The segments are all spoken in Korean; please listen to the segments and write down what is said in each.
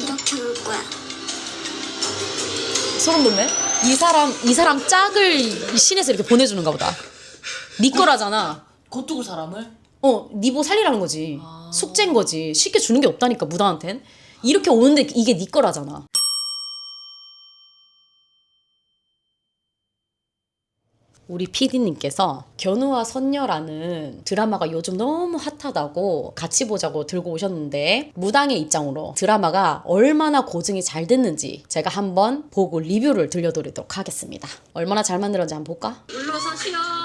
이렇게 올 거야. 소름 돋네. 이 사람 이 사람 짝을 이 신에서 이렇게 보내주는가 보다. 네 거라잖아. 겉두고 사람을? 어, 니보 살리라는 거지. 아. 숙제인 거지. 쉽게 주는 게 없다니까 무당한텐. 이렇게 오는데 이게 네 거라잖아. 우리 PD님께서 견우와 선녀라는 드라마가 요즘 너무 핫하다고 같이 보자고 들고 오셨는데 무당의 입장으로 드라마가 얼마나 고증이 잘 됐는지 제가 한번 보고 리뷰를 들려드리도록 하겠습니다. 얼마나 잘 만들었는지 한번 볼까? 물러서시오 물러서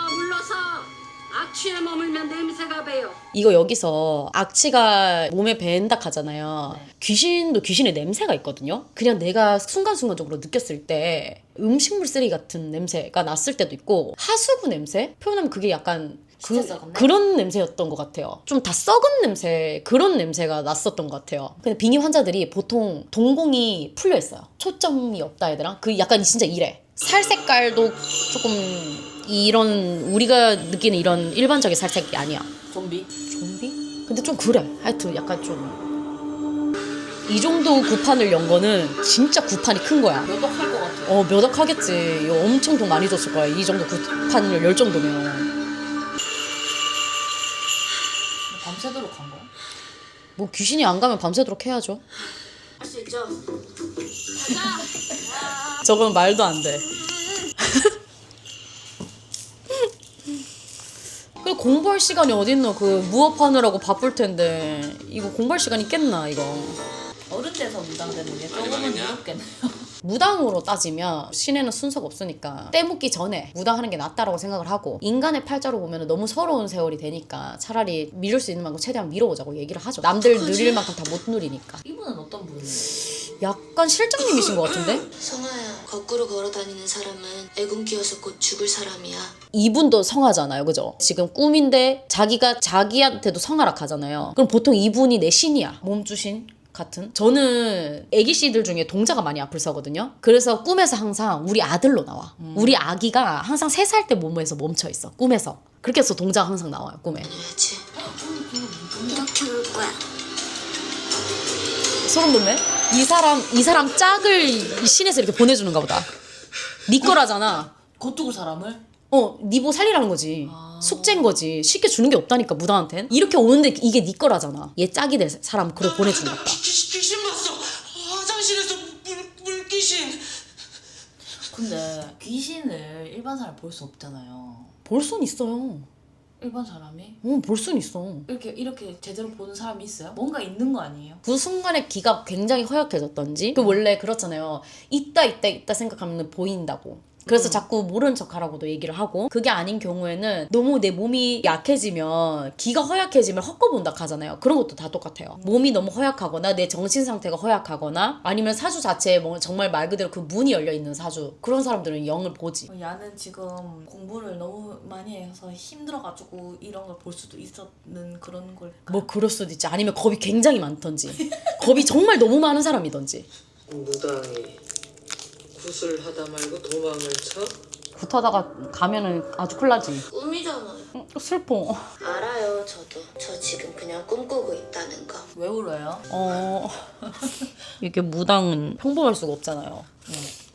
악취에 머물면 냄새가 배요 이거 여기서 악취가 몸에 밴다 하잖아요. 귀신도 귀신의 냄새가 있거든요. 그냥 내가 순간순간적으로 느꼈을 때 음식물 쓰레기 같은 냄새가 났을 때도 있고 하수구 냄새? 표현하면 그게 약간 그, 썩었네? 그런 냄새였던 것 같아요. 좀 다 썩은 냄새, 그런 냄새가 났었던 것 같아요. 근데 비니 환자들이 보통 동공이 풀려 있어요. 초점이 없다 되나? 그 약간 진짜 이래. 살 색깔도 조금 이런 우리가 느끼는 이런 일반적인 살색이 아니야. 좀비? 좀비? 근데 좀 그래. 하여튼 약간 좀. 이 정도 구판을 연 거는 진짜 구판이 큰 거야. 몇억할 것 같아. 어, 몇 억 하겠지. 이거 엄청 돈 많이 줬을 거야. 이 정도 구판을 열 정도면. 밤새도록 간 거야? 뭐 귀신이 안 가면 밤새도록 해야죠. 할 수 있죠 저건 말도 안 돼. 그 공부할 시간이 어딨노? 그 무업하느라고 바쁠 텐데 이거 공부할 시간 있겠나 이거? 어른 돼서 무당되는 게 조금은 이롭겠네요. 무당으로 따지면 신에는 순서가 없으니까 때묻기 전에 무당하는 게 낫다라고 생각을 하고 인간의 팔자로 보면 너무 서러운 세월이 되니까 차라리 미룰 수 있는 만큼 최대한 미뤄보자고 얘기를 하죠. 남들 누릴 만큼 다 못 누리니까. 이분은 어떤 분이에요? 약간 실장님이신 것 같은데? 성아야, 거꾸로 걸어 다니는 사람은 애군기여서 곧 죽을 사람이야. 이분도 성하잖아요, 그죠? 지금 꿈인데 자기가 자기한테도 성하라 하잖아요. 그럼 보통 이분이 내 신이야. 몸주신 같은? 저는 애기 씨들 중에 동자가 많이 아플 서거든요. 그래서 꿈에서 항상 우리 아들로 나와. 우리 아기가 항상 세 살 때 몸에서 멈춰 있어. 꿈에서. 그렇게 해서 동자가 항상 나와요, 꿈에. 이렇게 올 거야. 소름 돋네? 이 사람, 이 사람 짝을 이 신에서 이렇게 보내주는가 보다. 네 거라잖아. 겉두고 사람을? 어, 니보 살리라는 거지. 아. 숙제인 거지. 쉽게 주는 게 없다니까 무당한텐. 이렇게 오는데 이게 네 거라잖아. 얘 짝이 될 사람 그래 보내주는 거다. 귀신, 귀신 봤어. 화장실에서 물 물귀신. 근데 귀신을 일반 사람 볼 수 없잖아요. 볼 순 있어요. 일반 사람이? 어, 볼 순 있어. 이렇게 이렇게 제대로 보는 사람이 있어요? 뭔가 있는 거 아니에요? 그 순간에 귀가 굉장히 허약해졌던지. 그 원래 그렇잖아요. 있다 있다 있다 생각하면 보인다고. 그래서 자꾸 모른 척 하라고도 얘기를 하고 그게 아닌 경우에는 너무 내 몸이 약해지면 귀가 허약해지면 헛거본다 하잖아요. 그런 것도 다 똑같아요. 몸이 너무 허약하거나 내 정신 상태가 허약하거나 아니면 사주 자체에 뭐 정말 말 그대로 그 문이 열려 있는 사주 그런 사람들은 영을 보지. 어, 야는 지금 공부를 너무 많이 해서 힘들어가지고 이런 걸 볼 수도 있었는 그런 걸까? 뭐 그럴 수도 있지. 아니면 겁이 굉장히 많던지. 겁이 정말 너무 많은 사람이던지. 무당이 구슬하다 말고 도망을 쳐? 붙어다가 가면은 아주 큰일 나지 꿈이잖아요. 음, 슬퍼 알아요, 저도. 저 지금 그냥 꿈꾸고 있다는 거. 왜 울어요? 어 이게 무당은 평범할 수가 없잖아요.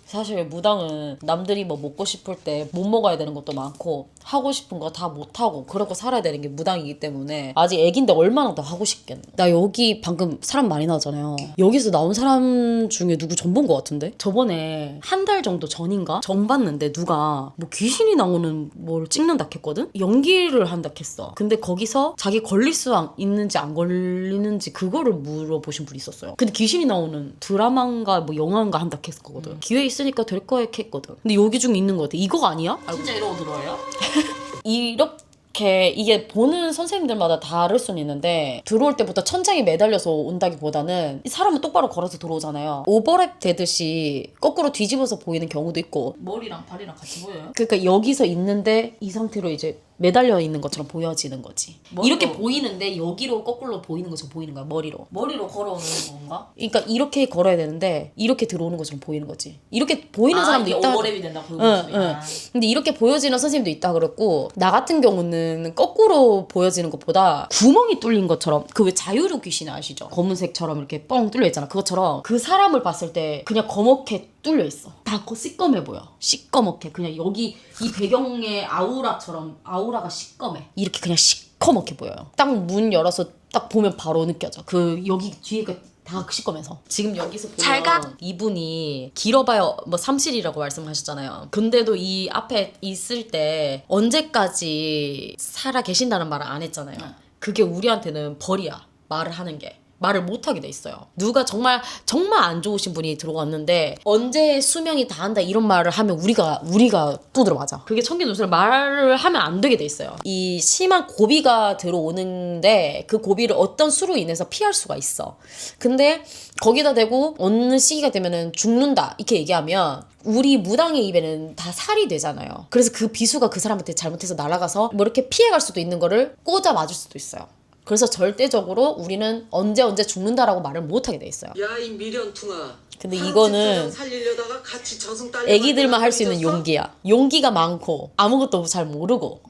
사실 무당은 남들이 뭐 먹고 싶을 때 못 먹어야 되는 것도 많고 하고 싶은 거 다 못 하고 그러고 살아야 되는 게 무당이기 때문에 아직 애긴데 얼마나 더 하고 싶겠나. 나 여기 방금 사람 많이 나왔잖아요. 여기서 나온 사람 중에 누구 전 본 것 같은데? 저번에 한 달 정도 전인가 전 봤는데 누가 뭐 귀신이 나오는 뭘 찍는다 했거든? 연기를 한다 했어. 근데 거기서 자기 걸릴 수 안- 있는지 안 걸리는지 그거를 물어보신 분이 있었어요. 근데 귀신이 나오는 드라마인가 뭐 영화인가 한다 했거든. 기회 있 으니까 될 거야 했거든. 근데 여기 중에 있는 것 같아. 이거 아니야? 진짜 이러고 들어와요? 이렇게 이게 보는 선생님들마다 다를 수는 있는데 들어올 때부터 천장에 매달려서 온다기보다는 이 사람은 똑바로 걸어서 들어오잖아요. 오버랩 되듯이 거꾸로 뒤집어서 보이는 경우도 있고 머리랑 발이랑 같이 보여요? 그러니까 여기서 있는데 이 상태로 이제 매달려 있는 것처럼 보여지는 거지. 머리로- 이렇게 보이는데 여기로 거꾸로 보이는 것처럼 보이는 거야 머리로. 머리로 걸어오는 건가? 그러니까 이렇게 걸어야 되는데 이렇게 들어오는 것처럼 보이는 거지. 이렇게 보이는 사람도 이게 있다. 오버랩이 된다 그 응. 응. 아. 근데 이렇게 보여지는 선생님도 있다 그랬고 나 같은 경우는 거꾸로 보여지는 것보다 구멍이 뚫린 것처럼 그 왜 자유로 귀신 아시죠? 검은색처럼 이렇게 뻥 뚫려 있잖아. 그것처럼 그 사람을 봤을 때 그냥 검게 뚫려 있어. 다 거- 시꺼매 보여. 시꺼멓게 그냥 여기 이 배경의 아우라처럼 아우라가 시꺼매. 이렇게 그냥 시커멓게 보여요. 딱 문 열어서 딱 보면 바로 느껴져. 그 여기 뒤에가 다 시꺼매서 지금 여기서 보면 이분이 길어봐야 뭐 삼실이라고 말씀하셨잖아요. 근데도 이 앞에 있을 때 언제까지 살아 계신다는 말을 안 했잖아요. 그게 우리한테는 벌이야. 말을 하는 게. 말을 못하게 돼 있어요. 누가 정말 정말 안 좋으신 분이 들어왔는데 언제 수명이 다 한다 이런 말을 하면 우리가 우리가 두드려 맞아. 그게 청기 누설 말을 하면 안 되게 돼 있어요. 이 심한 고비가 들어오는데 그 고비를 어떤 수로 인해서 피할 수가 있어. 근데 거기다 대고 어느 시기가 되면은 죽는다 이렇게 얘기하면 우리 무당의 입에는 다 살이 되잖아요. 그래서 그 비수가 그 사람한테 잘못해서 날아가서 뭐 이렇게 피해갈 수도 있는 거를 꽂아 맞을 수도 있어요. 그래서 절대적으로 우리는 언제 언제 죽는다라고 말을 못하게 돼 있어요. 야 이 미련퉁아 근데 이거는 살리려다가 같이 저승 딸려 애기들만 할 수 있는 용기야. 용기가 많고 아무것도 잘 모르고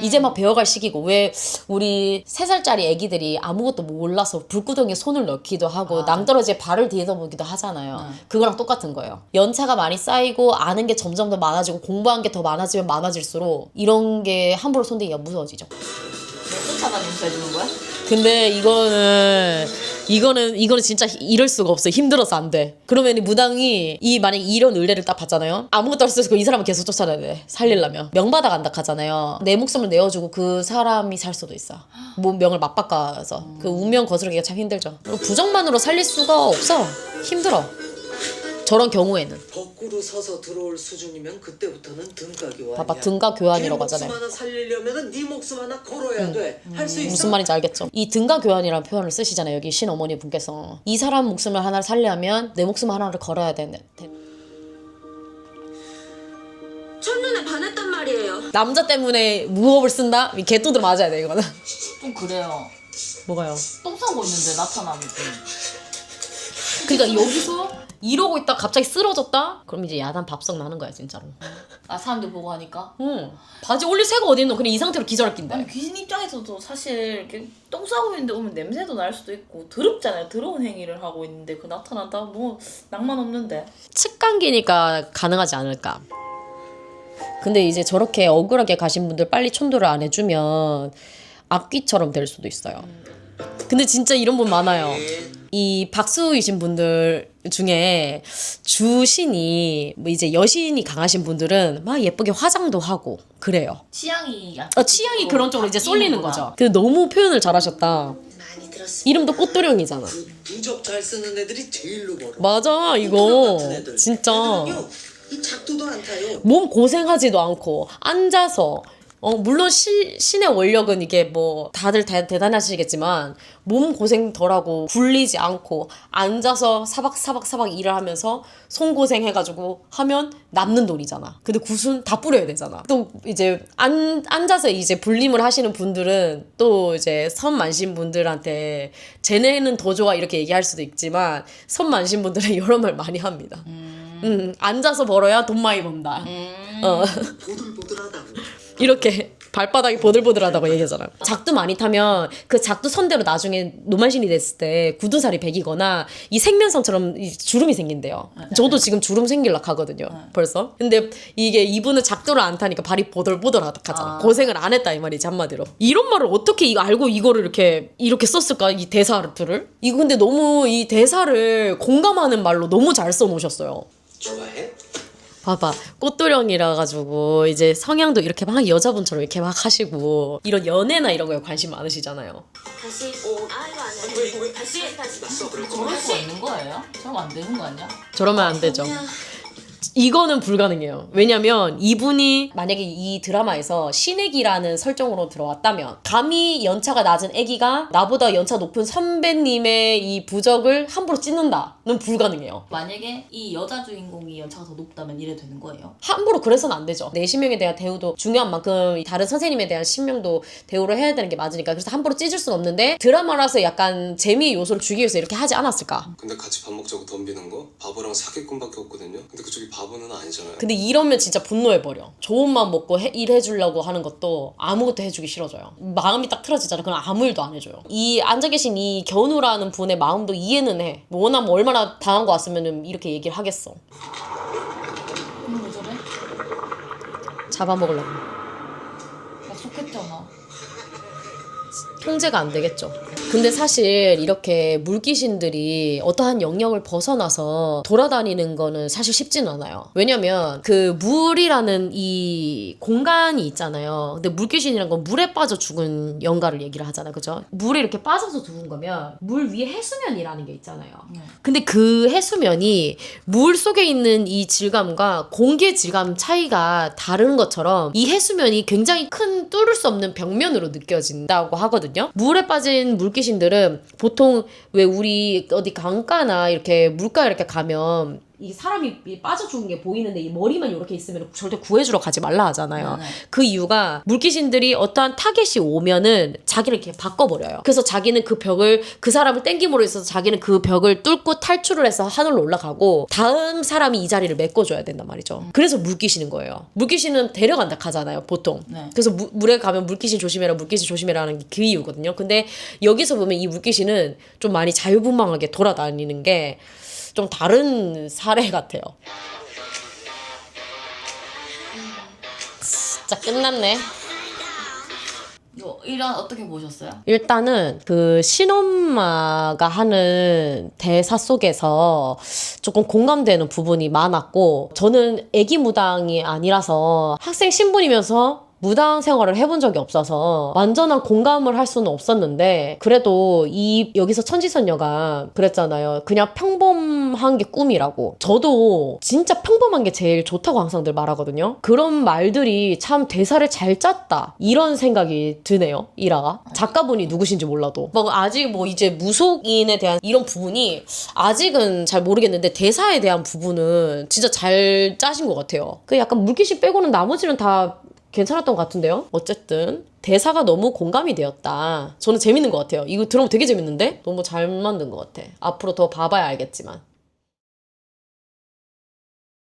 이제 막 배워갈 시기고 왜 우리 세 살짜리 애기들이 아무것도 몰라서 불구덩이에 손을 넣기도 하고 낭떠러지에 발을 디뎌보기도 하잖아요. 그거랑 똑같은 거예요. 연차가 많이 쌓이고 아는 게 점점 더 많아지고 공부한 게 더 많아지면 많아질수록 이런 게 함부로 손대기가 무서워지죠. 쫓아다니면서 해주는 거야? 근데 이거는 이거는 이거는 진짜 이럴 수가 없어 힘들어서 안 돼. 그러면 이 무당이 이 만약 이런 의뢰를 딱 받잖아요. 아무것도 할 수 없어 이 사람을 계속 쫓아내야 돼. 살리려면 명받아 간다 하잖아요. 내 목숨을 내어주고 그 사람이 살 수도 있어. 뭐 명을 맞바꿔서 그 운명 거스르기가 참 힘들죠. 부정만으로 살릴 수가 없어. 힘들어. 저런 경우에는 거꾸로 서서 들어올 수준이면 그때부터는 등가 교환이야 봐봐 등가 교환이라고 걔 하잖아요. 목숨 하나 살리려면 네 목숨 하나 걸어야 돼 할 수 있어? 무슨 말인지 알겠죠? 이 등가 교환이라는 표현을 쓰시잖아요. 여기 신어머니 분께서 이 사람 목숨을 하나를 살려면 내 목숨 하나를 걸어야 되는. 첫눈에 반했단 말이에요. 남자 때문에 무법을 쓴다? 이 개또들 맞아야 돼 이거는. 좀 그래요. 뭐가요? 똥 싸고 있는데 나타나면 좀. 그러니까 여기서 이러고 있다 갑자기 쓰러졌다? 그럼 이제 야단 밥석 나는 거야 진짜로. 아 사람들 보고 하니까. 응. 바지 올릴 새가 어디 있노? 그냥 이 상태로 기절할 낀데. 아니 귀신 입장에서도 사실 이렇게 똥 싸고 있는데 오면 냄새도 날 수도 있고 더럽잖아요. 더러운 행위를 하고 있는데 그 나타난다 뭐 낭만 없는데. 측간기니까 가능하지 않을까. 근데 이제 저렇게 억울하게 가신 분들 빨리 촌도를 안 해주면 악귀처럼 될 수도 있어요. 근데 진짜 이런 분 많아요. 이 박수이신 분들 중에 주신이 뭐 이제 여신이 강하신 분들은 막 예쁘게 화장도 하고 그래요. 취향이 약간 어, 취향이 그런 쪽으로 이제 쏠리는 바뀌는구나. 거죠. 근데 너무 표현을 잘하셨다. 많이 들었습니다. 이름도 꽃도령이잖아. 그 부적 잘 쓰는 애들이 제일로 벌어 맞아 이거 이거 같은 애들. 진짜 애들은요, 이 작두도 안 타요 몸 고생하지도 않고 앉아서 어 물론 시, 신의 원력은 이게 뭐 다들 대, 대단하시겠지만 몸 고생 덜하고 굴리지 않고 앉아서 사박사박 사박 일을 하면서 손 고생 해가지고 하면 남는 돈이잖아. 근데 굿은 다 뿌려야 되잖아. 또 이제 안, 앉아서 이제 불림을 하시는 분들은 또 이제 선 만신 분들한테 쟤네는 더 좋아 이렇게 얘기할 수도 있지만 선 만신 분들은 이런 말 많이 합니다. 음, 앉아서 벌어야 돈 많이 번다. 어. 보들보들하다고 이렇게 발바닥이 보들보들하다고 얘기하잖아. 작두 많이 타면 그 작두 선대로 나중에 노만신이 됐을 때 굳은살이 배기거나 이 생면성처럼 이 주름이 생긴대요. 저도 지금 주름 생길락 하거든요. 벌써. 근데 이게 이분은 작두를 안 타니까 발이 보들보들하잖아. 고생을 안 했다 이 말이지 한마디로. 이런 말을 어떻게 이거 알고 이거를 이렇게 이렇게 썼을까 이 대사를 이거 근데 너무 이 대사를 공감하는 말로 너무 잘 써놓으셨어요. 좋아해? 봐봐 꽃도령이라 가지고 이제 성향도 이렇게 막 여자분처럼 이렇게 막 하시고 이런 연애나 이런 거에 관심 많으시잖아요. 다시 아 이거 안? 해. 다시 다시. 그럴 수가 있는 거예요? 저럼 안 되는 거 아니야? 저러면 안 되죠. 이거는 불가능해요. 왜냐면 이분이 만약에 이 드라마에서 신애기라는 설정으로 들어왔다면 감히 연차가 낮은 애기가 나보다 연차 높은 선배님의 이 부적을 함부로 찢는다 는 불가능해요. 만약에 이 여자 주인공이 연차가 더 높다면 이래 되는 거예요? 함부로 그래서는 안 되죠. 내 신명에 대한 대우도 중요한 만큼 다른 선생님에 대한 신명도 대우를 해야 되는 게 맞으니까 그래서 함부로 찢을 수는 없는데 드라마라서 약간 재미의 요소를 주기 위해서 이렇게 하지 않았을까. 근데 같이 밥 먹자고 덤비는 거 바보랑 사기꾼밖에 없거든요. 근데 그쪽이 바보는 아니잖아요. 근데 이러면 진짜 분노해버려. 좋은 마음 먹고 해- 일해주려고 하는 것도 아무것도 해주기 싫어져요. 마음이 딱 틀어지잖아. 그럼 아무 일도 안 해줘요. 이 앉아 계신 이 견우라는 분의 마음도 이해는 해. 뭐 워낙 뭐 얼마나 당한 거 왔으면 이렇게 얘기를 하겠어. 음, 왜 저래? 잡아먹으려고. 약속했잖아. 통제가 안 되겠죠. 근데 사실 이렇게 물귀신들이 어떠한 영역을 벗어나서 돌아다니는 거는 사실 쉽지는 않아요. 왜냐면 그 물이라는 이 공간이 있잖아요. 근데 물귀신이란 건 물에 빠져 죽은 영가를 얘기를 하잖아요. 그죠? 물에 이렇게 빠져서 죽은 거면 물 위에 해수면이라는 게 있잖아요. 근데 그 해수면이 물 속에 있는 이 질감과 공기의 질감 차이가 다른 것처럼 이 해수면이 굉장히 큰 뚫을 수 없는 벽면으로 느껴진다고 하거든요. 물에 빠진 물귀신들은 보통 왜 우리 어디 강가나 이렇게 물가에 이렇게 가면 이 사람이 빠져 죽은 게 보이는데 이 머리만 이렇게 있으면 절대 구해주러 가지 말라 하잖아요. 네네. 그 이유가 물귀신들이 어떠한 타겟이 오면은 자기를 이렇게 바꿔버려요. 그래서 자기는 그 벽을 그 사람을 땡김으로 있어서 자기는 그 벽을 뚫고 탈출을 해서 하늘로 올라가고 다음 사람이 이 자리를 메꿔줘야 된단 말이죠. 그래서 물귀신인 거예요. 물귀신은 데려간다 하잖아요, 보통. 네. 그래서 무- 물에 가면 물귀신 조심해라, 물귀신 조심해라는 게 그 이유거든요. 근데 여기서 보면 이 물귀신은 좀 많이 자유분방하게 돌아다니는 게 좀 다른 사례 같아요. 진짜 끝났네. 일화 어떻게 보셨어요? 일단은 그 신엄마가 하는 대사 속에서 조금 공감되는 부분이 많았고 저는 애기 무당이 아니라서 학생 신분이면서 무당 생활을 해본 적이 없어서 완전한 공감을 할 수는 없었는데 그래도 이 여기서 천지선녀가 그랬잖아요. 그냥 평범한 게 꿈이라고. 저도 진짜 평범한 게 제일 좋다고 항상 늘 말하거든요. 그런 말들이 참 대사를 잘 짰다. 이런 생각이 드네요. 이라가. 작가분이 누구신지 몰라도. 뭐 아직 뭐 이제 무속인에 대한 이런 부분이 아직은 잘 모르겠는데 대사에 대한 부분은 진짜 잘 짜신 것 같아요. 그 약간 물귀신 빼고는 나머지는 다 괜찮았던 것 같은데요? 어쨌든 대사가 너무 공감이 되었다. 저는 재밌는 것 같아요. 이거 들어보면 되게 재밌는데? 너무 잘 만든 것 같아. 앞으로 더 봐봐야 알겠지만.